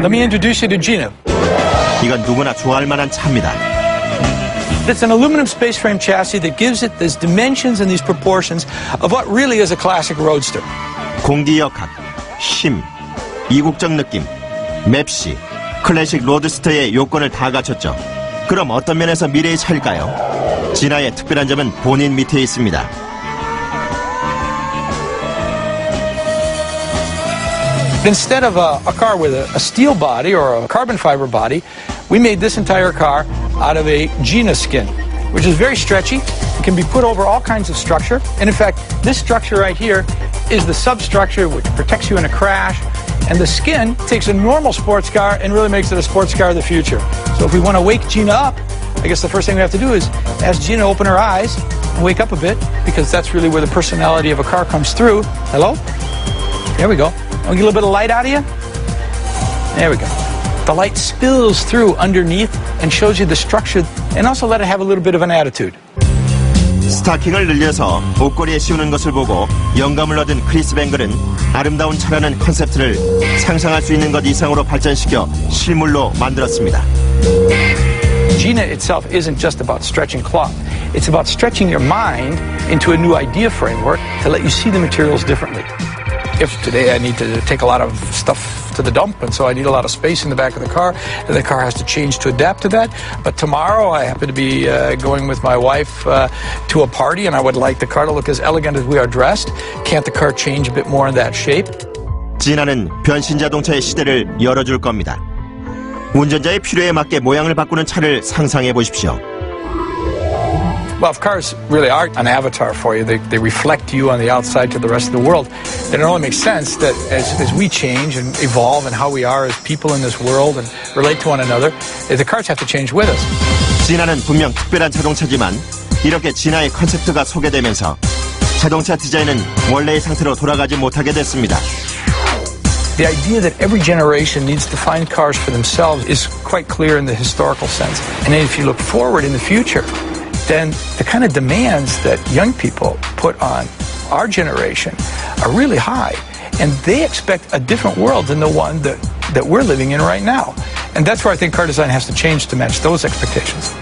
Let me introduce you to Gina. 이건 누구나 좋아할 만한 차입니다. It's an aluminum space frame chassis that gives it these dimensions and these proportions of what really is a classic roadster. 공기 역학, 힘, 이국적 느낌, 맵시, 클래식 로드스터의 요건을 다 갖췄죠. 그럼 어떤 면에서 미래의 차일까요? 진아의 특별한 점은 본인 밑에 있습니다. Instead of a, a car with a, a steel body or a carbon fiber body, we made this entire car out of a Gina skin, which is very stretchy. It can be put over all kinds of structure. And in fact, this structure right here is the substructure which protects you in a crash. And the skin takes a normal sports car and really makes it a sports car of the future. So if we want to wake Gina up, I guess the first thing we have to do is ask Gina to open her eyes and wake up a bit because that's really where the personality of a car comes through. Hello? There we go. Want to get a little bit of light out of you? There we go. The light spills through underneath and shows you the structure and also let it have a little bit of an attitude. 스타킹을 늘려서 옷걸이에 씌우는 것을 보고 영감을 얻은 크리스 뱅글은 아름다운 차라는 컨셉트를 상상할 수 있는 것 이상으로 발전시켜 실물로 만들었습니다. Gina itself isn't just about stretching cloth. It's about stretching your mind into a new idea framework to let you see the materials differently. If today I need to take a lot of stuff to the dump, and so I need a lot of space in the back of the car, then the car has to change to adapt to that. But tomorrow I happen to be uh, going with my wife uh, to a party, and I would like the car to look as elegant as we are dressed. Can't the car change a bit more in that shape? 진아는 변신 자동차의 시대를 열어줄 겁니다. 운전자의 필요에 맞게 모양을 바꾸는 차를 상상해 보십시오. Well, if cars really are an avatar for you, they, they reflect you on the outside to the rest of the world, then it only makes sense that as, as we change and evolve and how we are as people in this world and relate to one another, the cars have to change with us. 진아는 분명 특별한 자동차지만 이렇게 진아의 컨셉트가 소개되면서 자동차 디자인은 원래의 상태로 돌아가지 못하게 됐습니다. The idea that every generation needs to find cars for themselves is quite clear in the historical sense. And then if you look forward in the future, then the kind of demands that young people put on our generation are really high. And they expect a different world than the one that, that we're living in right now. And that's where I think car design has to change to match those expectations.